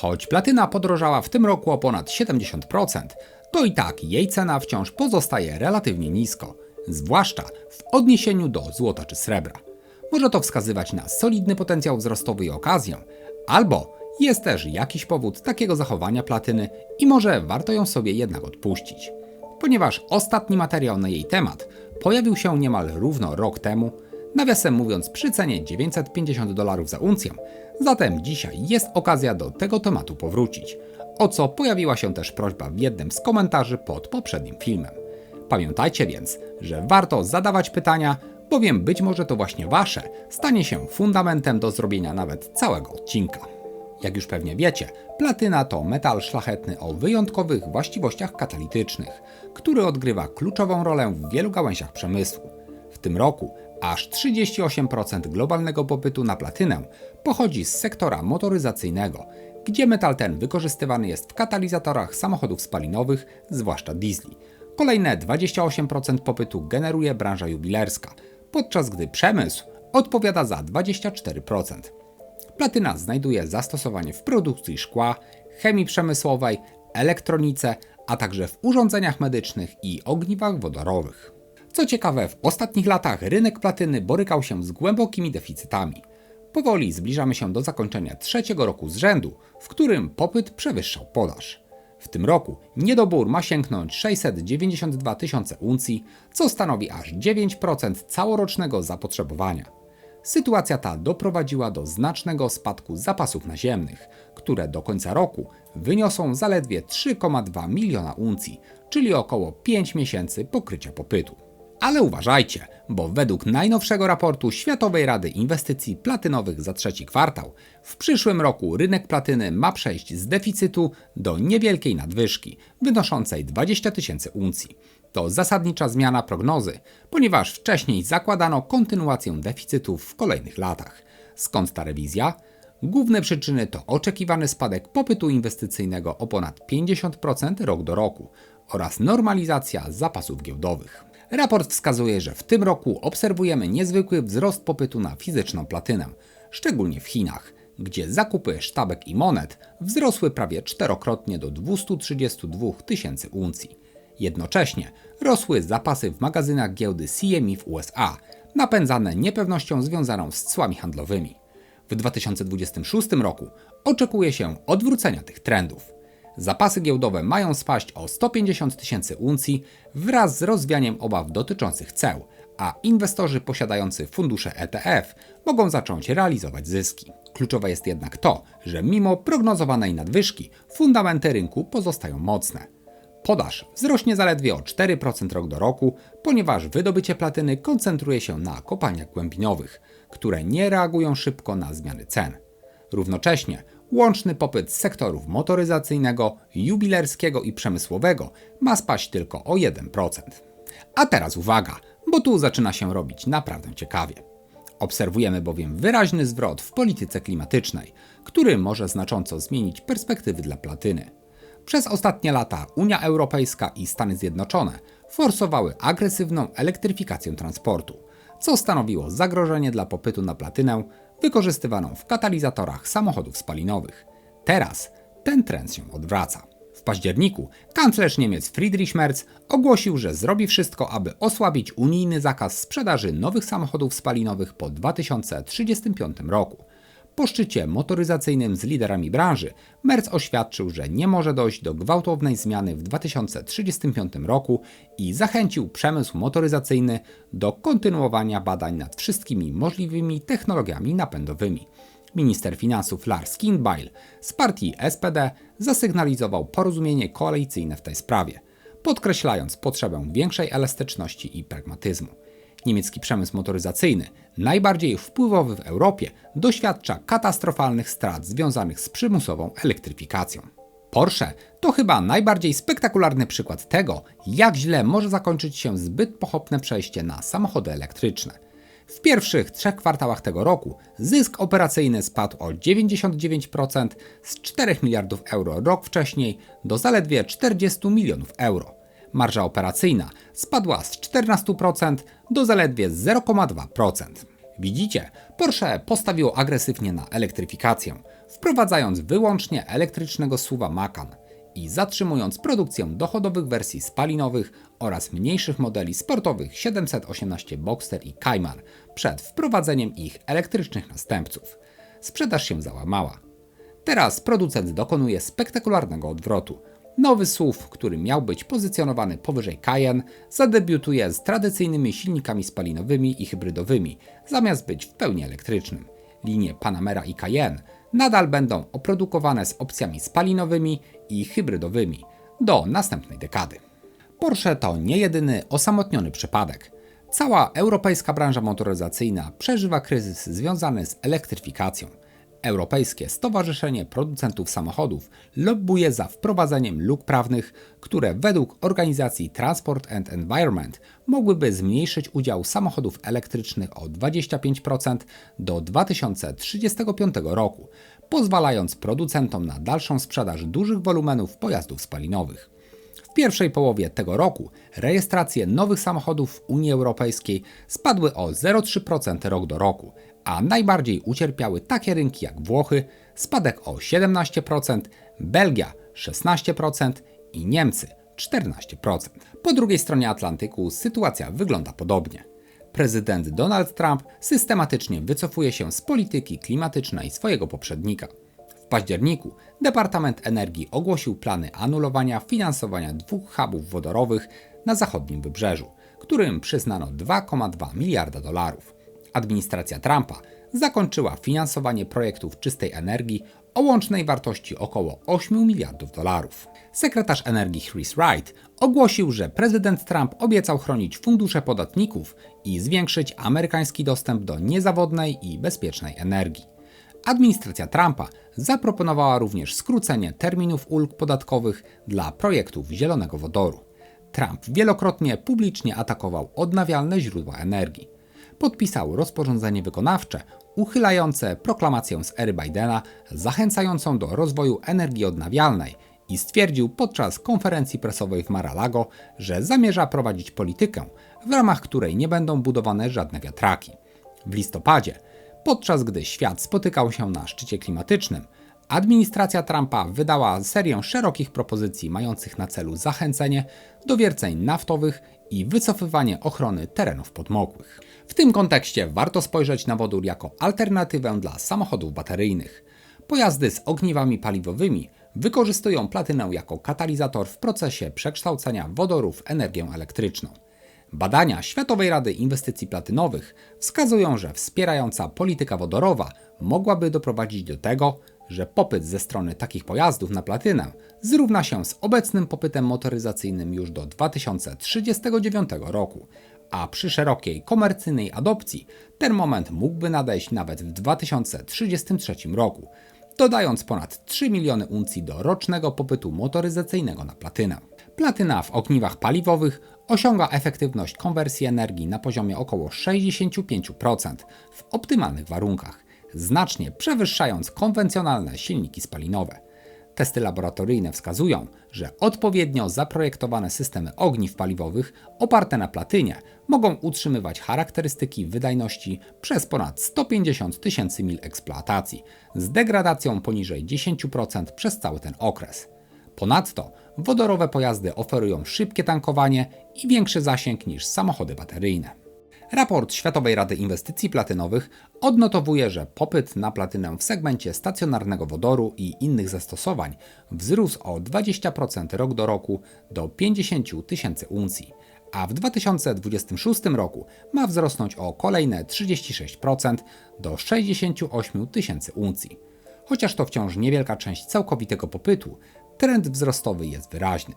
Choć platyna podrożała w tym roku o ponad 70%, to i tak jej cena wciąż pozostaje relatywnie nisko, zwłaszcza w odniesieniu do złota czy srebra. Może to wskazywać na solidny potencjał wzrostowy i okazję, albo jest też jakiś powód takiego zachowania platyny i może warto ją sobie jednak odpuścić. Ponieważ ostatni materiał na jej temat pojawił się niemal równo rok temu, nawiasem mówiąc przy cenie 950 dolarów za uncję, zatem dzisiaj jest okazja do tego tematu powrócić, o co pojawiła się też prośba w jednym z komentarzy pod poprzednim filmem. Pamiętajcie więc, że warto zadawać pytania, bowiem być może to właśnie Wasze stanie się fundamentem do zrobienia nawet całego odcinka. Jak już pewnie wiecie, platyna to metal szlachetny o wyjątkowych właściwościach katalitycznych, który odgrywa kluczową rolę w wielu gałęziach przemysłu. W tym roku aż 38% globalnego popytu na platynę pochodzi z sektora motoryzacyjnego, gdzie metal ten wykorzystywany jest w katalizatorach samochodów spalinowych, zwłaszcza diesli. Kolejne 28% popytu generuje branża jubilerska, podczas gdy przemysł odpowiada za 24%. Platyna znajduje zastosowanie w produkcji szkła, chemii przemysłowej, elektronice, a także w urządzeniach medycznych i ogniwach wodorowych. Co ciekawe, w ostatnich latach rynek platyny borykał się z głębokimi deficytami. Powoli zbliżamy się do zakończenia trzeciego roku z rzędu, w którym popyt przewyższał podaż. W tym roku niedobór ma sięgnąć 692 tysiące uncji, co stanowi aż 9% całorocznego zapotrzebowania. Sytuacja ta doprowadziła do znacznego spadku zapasów naziemnych, które do końca roku wyniosą zaledwie 3,2 miliona uncji, czyli około 5 miesięcy pokrycia popytu. Ale uważajcie, bo według najnowszego raportu Światowej Rady Inwestycji Platynowych za trzeci kwartał, w przyszłym roku rynek platyny ma przejść z deficytu do niewielkiej nadwyżki, wynoszącej 20 tysięcy uncji. To zasadnicza zmiana prognozy, ponieważ wcześniej zakładano kontynuację deficytów w kolejnych latach. Skąd ta rewizja? Główne przyczyny to oczekiwany spadek popytu inwestycyjnego o ponad 50% rok do roku oraz normalizacja zapasów giełdowych. Raport wskazuje, że w tym roku obserwujemy niezwykły wzrost popytu na fizyczną platynę, szczególnie w Chinach, gdzie zakupy sztabek i monet wzrosły prawie czterokrotnie do 232 tysięcy uncji. Jednocześnie rosły zapasy w magazynach giełdy CME w USA, napędzane niepewnością związaną z cłami handlowymi. W 2026 roku oczekuje się odwrócenia tych trendów. Zapasy giełdowe mają spaść o 150 tysięcy uncji wraz z rozwianiem obaw dotyczących ceł, a inwestorzy posiadający fundusze ETF mogą zacząć realizować zyski. Kluczowe jest jednak to, że mimo prognozowanej nadwyżki, fundamenty rynku pozostają mocne. Podaż wzrośnie zaledwie o 4% rok do roku, ponieważ wydobycie platyny koncentruje się na kopalniach głębinowych, które nie reagują szybko na zmiany cen. Równocześnie łączny popyt sektorów motoryzacyjnego, jubilerskiego i przemysłowego ma spaść tylko o 1%. A teraz uwaga, bo tu zaczyna się robić naprawdę ciekawie. Obserwujemy bowiem wyraźny zwrot w polityce klimatycznej, który może znacząco zmienić perspektywy dla platyny. Przez ostatnie lata Unia Europejska i Stany Zjednoczone forsowały agresywną elektryfikację transportu, co stanowiło zagrożenie dla popytu na platynę wykorzystywaną w katalizatorach samochodów spalinowych. Teraz ten trend się odwraca. W październiku kanclerz Niemiec Friedrich Merz ogłosił, że zrobi wszystko, aby osłabić unijny zakaz sprzedaży nowych samochodów spalinowych po 2035 roku. Po szczycie motoryzacyjnym z liderami branży, Merz oświadczył, że nie może dojść do gwałtownej zmiany w 2035 roku i zachęcił przemysł motoryzacyjny do kontynuowania badań nad wszystkimi możliwymi technologiami napędowymi. Minister finansów Lars Kinbail z partii SPD zasygnalizował porozumienie koalicyjne w tej sprawie, podkreślając potrzebę większej elastyczności i pragmatyzmu. Niemiecki przemysł motoryzacyjny, najbardziej wpływowy w Europie, doświadcza katastrofalnych strat związanych z przymusową elektryfikacją. Porsche to chyba najbardziej spektakularny przykład tego, jak źle może zakończyć się zbyt pochopne przejście na samochody elektryczne. W pierwszych trzech kwartałach tego roku zysk operacyjny spadł o 99% z 4 miliardów euro rok wcześniej do zaledwie 40 milionów euro. Marża operacyjna spadła z 14% do zaledwie 0,2%. Widzicie, Porsche postawiło agresywnie na elektryfikację, wprowadzając wyłącznie elektrycznego suwa Macan i zatrzymując produkcję dochodowych wersji spalinowych oraz mniejszych modeli sportowych 718 Boxster i Cayman przed wprowadzeniem ich elektrycznych następców. Sprzedaż się załamała. Teraz producent dokonuje spektakularnego odwrotu. Nowy SUV, który miał być pozycjonowany powyżej Cayenne, zadebiutuje z tradycyjnymi silnikami spalinowymi i hybrydowymi, zamiast być w pełni elektrycznym. Linie Panamera i Cayenne nadal będą oprodukowane z opcjami spalinowymi i hybrydowymi do następnej dekady. Porsche to nie jedyny osamotniony przypadek. Cała europejska branża motoryzacyjna przeżywa kryzys związany z elektryfikacją. Europejskie Stowarzyszenie Producentów Samochodów lobbuje za wprowadzeniem luk prawnych, które według organizacji Transport and Environment mogłyby zmniejszyć udział samochodów elektrycznych o 25% do 2035 roku, pozwalając producentom na dalszą sprzedaż dużych wolumenów pojazdów spalinowych. W pierwszej połowie tego roku rejestracje nowych samochodów w Unii Europejskiej spadły o 0,3% rok do roku, a najbardziej ucierpiały takie rynki jak Włochy, spadek o 17%, Belgia 16% i Niemcy 14%. Po drugiej stronie Atlantyku sytuacja wygląda podobnie. Prezydent Donald Trump systematycznie wycofuje się z polityki klimatycznej swojego poprzednika. W październiku Departament Energii ogłosił plany anulowania finansowania dwóch hubów wodorowych na zachodnim wybrzeżu, którym przyznano 2,2 miliarda dolarów. Administracja Trumpa zakończyła finansowanie projektów czystej energii o łącznej wartości około 8 miliardów dolarów. Sekretarz energii Chris Wright ogłosił, że prezydent Trump obiecał chronić fundusze podatników i zwiększyć amerykański dostęp do niezawodnej i bezpiecznej energii. Administracja Trumpa zaproponowała również skrócenie terminów ulg podatkowych dla projektów zielonego wodoru. Trump wielokrotnie publicznie atakował odnawialne źródła energii. Podpisał rozporządzenie wykonawcze uchylające proklamację z ery Bidena zachęcającą do rozwoju energii odnawialnej i stwierdził podczas konferencji prasowej w Mar-a-Lago, że zamierza prowadzić politykę, w ramach której nie będą budowane żadne wiatraki. W listopadzie Podczas gdy świat spotykał się na szczycie klimatycznym, administracja Trumpa wydała serię szerokich propozycji mających na celu zachęcenie do wierceń naftowych i wycofywanie ochrony terenów podmokłych. W tym kontekście warto spojrzeć na wodór jako alternatywę dla samochodów bateryjnych. Pojazdy z ogniwami paliwowymi wykorzystują platynę jako katalizator w procesie przekształcania wodoru w energię elektryczną. Badania Światowej Rady Inwestycji Platynowych wskazują, że wspierająca polityka wodorowa mogłaby doprowadzić do tego, że popyt ze strony takich pojazdów na platynę zrówna się z obecnym popytem motoryzacyjnym już do 2039 roku, a przy szerokiej komercyjnej adopcji ten moment mógłby nadejść nawet w 2033 roku, dodając ponad 3 miliony uncji do rocznego popytu motoryzacyjnego na platynę. Platyna w ogniwach paliwowych osiąga efektywność konwersji energii na poziomie około 65% w optymalnych warunkach, znacznie przewyższając konwencjonalne silniki spalinowe. Testy laboratoryjne wskazują, że odpowiednio zaprojektowane systemy ogniw paliwowych oparte na platynie mogą utrzymywać charakterystyki wydajności przez ponad 150 tysięcy mil eksploatacji, z degradacją poniżej 10% przez cały ten okres. Ponadto wodorowe pojazdy oferują szybkie tankowanie i większy zasięg niż samochody bateryjne. Raport Światowej Rady Inwestycji Platynowych odnotowuje, że popyt na platynę w segmencie stacjonarnego wodoru i innych zastosowań wzrósł o 20% rok do roku do 50 tysięcy uncji, a w 2026 roku ma wzrosnąć o kolejne 36% do 68 tysięcy uncji. Chociaż to wciąż niewielka część całkowitego popytu, trend wzrostowy jest wyraźny.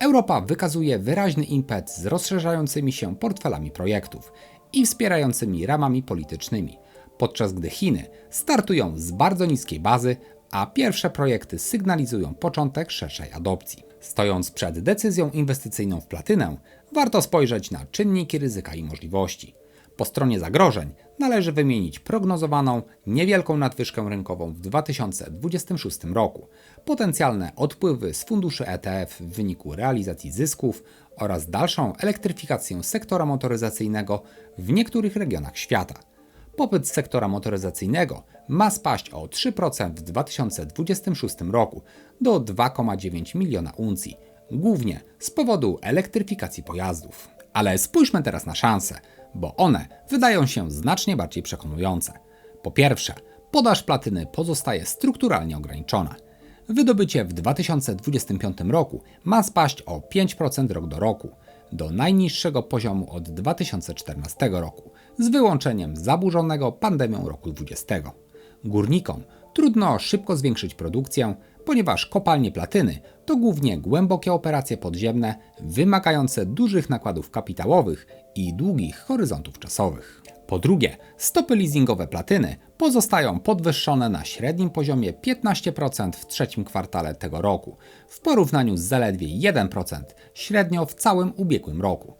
Europa wykazuje wyraźny impet z rozszerzającymi się portfelami projektów i wspierającymi ramami politycznymi, podczas gdy Chiny startują z bardzo niskiej bazy, a pierwsze projekty sygnalizują początek szerszej adopcji. Stojąc przed decyzją inwestycyjną w platynę, warto spojrzeć na czynniki ryzyka i możliwości. Po stronie zagrożeń należy wymienić prognozowaną niewielką nadwyżkę rynkową w 2026 roku, potencjalne odpływy z funduszy ETF w wyniku realizacji zysków oraz dalszą elektryfikację sektora motoryzacyjnego w niektórych regionach świata. popyt sektora motoryzacyjnego ma spaść o 3% w 2026 roku do 2,9 miliona uncji, głównie z powodu elektryfikacji pojazdów. Ale spójrzmy teraz na szanse, bo one wydają się znacznie bardziej przekonujące. Po pierwsze, podaż platyny pozostaje strukturalnie ograniczona. Wydobycie w 2025 roku ma spaść o 5% rok do roku, do najniższego poziomu od 2014 roku, z wyłączeniem zaburzonego pandemią roku 2020. Górnikom trudno szybko zwiększyć produkcję, ponieważ kopalnie platyny to głównie głębokie operacje podziemne wymagające dużych nakładów kapitałowych i długich horyzontów czasowych. Po drugie, stopy leasingowe platyny pozostają podwyższone na średnim poziomie 15% w trzecim kwartale tego roku, w porównaniu z zaledwie 1% średnio w całym ubiegłym roku,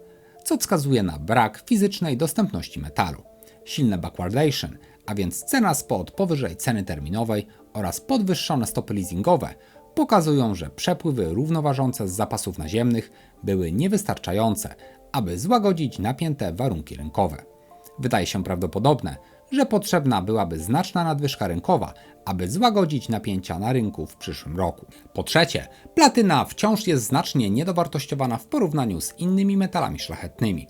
co wskazuje na brak fizycznej dostępności metalu. Silne backwardation, a więc cena spot powyżej ceny terminowej oraz podwyższone stopy leasingowe pokazują, że przepływy równoważące z zapasów naziemnych były niewystarczające, aby złagodzić napięte warunki rynkowe. Wydaje się prawdopodobne, że potrzebna byłaby znaczna nadwyżka rynkowa, aby złagodzić napięcia na rynku w przyszłym roku. Po trzecie, platyna wciąż jest znacznie niedowartościowana w porównaniu z innymi metalami szlachetnymi.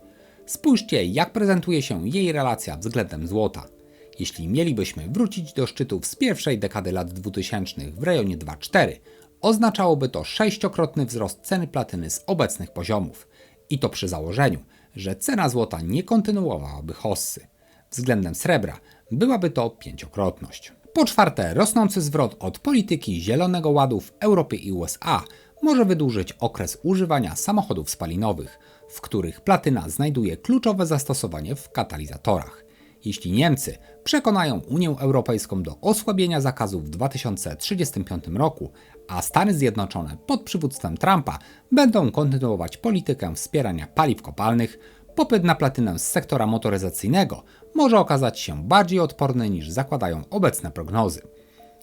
Spójrzcie, jak prezentuje się jej relacja względem złota. Jeśli mielibyśmy wrócić do szczytów z pierwszej dekady lat 2000 w rejonie 2,4, oznaczałoby to sześciokrotny wzrost ceny platyny z obecnych poziomów. I to przy założeniu, że cena złota nie kontynuowałaby hossy. Względem srebra byłaby to pięciokrotność. Po czwarte, rosnący zwrot od polityki Zielonego Ładu w Europie i USA może wydłużyć okres używania samochodów spalinowych, w których platyna znajduje kluczowe zastosowanie w katalizatorach. Jeśli Niemcy przekonają Unię Europejską do osłabienia zakazów w 2035 roku, a Stany Zjednoczone pod przywództwem Trumpa będą kontynuować politykę wspierania paliw kopalnych, popyt na platynę z sektora motoryzacyjnego może okazać się bardziej odporny niż zakładają obecne prognozy.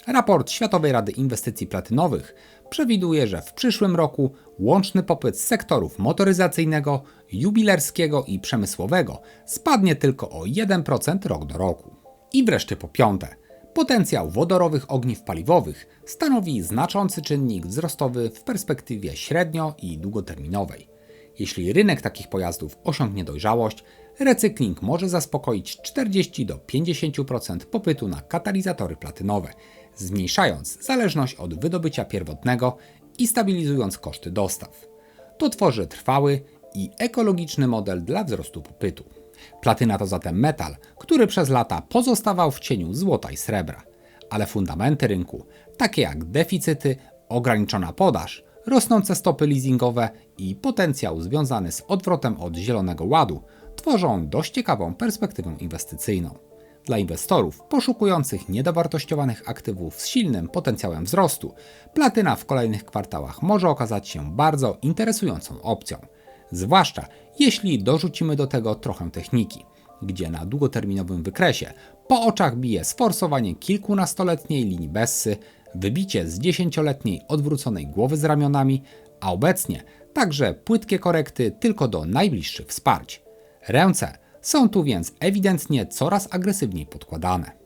Raport Światowej Rady Inwestycji Platynowych przewiduje, że w przyszłym roku łączny popyt z sektorów motoryzacyjnego, jubilerskiego i przemysłowego spadnie tylko o 1% rok do roku. I wreszcie po piąte, potencjał wodorowych ogniw paliwowych stanowi znaczący czynnik wzrostowy w perspektywie średnio i długoterminowej. Jeśli rynek takich pojazdów osiągnie dojrzałość, recykling może zaspokoić 40 do 50% popytu na katalizatory platynowe, zmniejszając zależność od wydobycia pierwotnego i stabilizując koszty dostaw. To tworzy trwały i ekologiczny model dla wzrostu popytu. Platyna to zatem metal, który przez lata pozostawał w cieniu złota i srebra, ale fundamenty rynku, takie jak deficyty, ograniczona podaż, rosnące stopy leasingowe i potencjał związany z odwrotem od Zielonego Ładu, tworzą dość ciekawą perspektywę inwestycyjną. Dla inwestorów poszukujących niedowartościowanych aktywów z silnym potencjałem wzrostu, platyna w kolejnych kwartałach może okazać się bardzo interesującą opcją. Zwłaszcza jeśli dorzucimy do tego trochę techniki, gdzie na długoterminowym wykresie po oczach bije sforsowanie kilkunastoletniej linii Bessy, wybicie z dziesięcioletniej odwróconej głowy z ramionami, a obecnie także płytkie korekty tylko do najbliższych wsparć. Ręce są tu więc ewidentnie coraz agresywniej podkładane.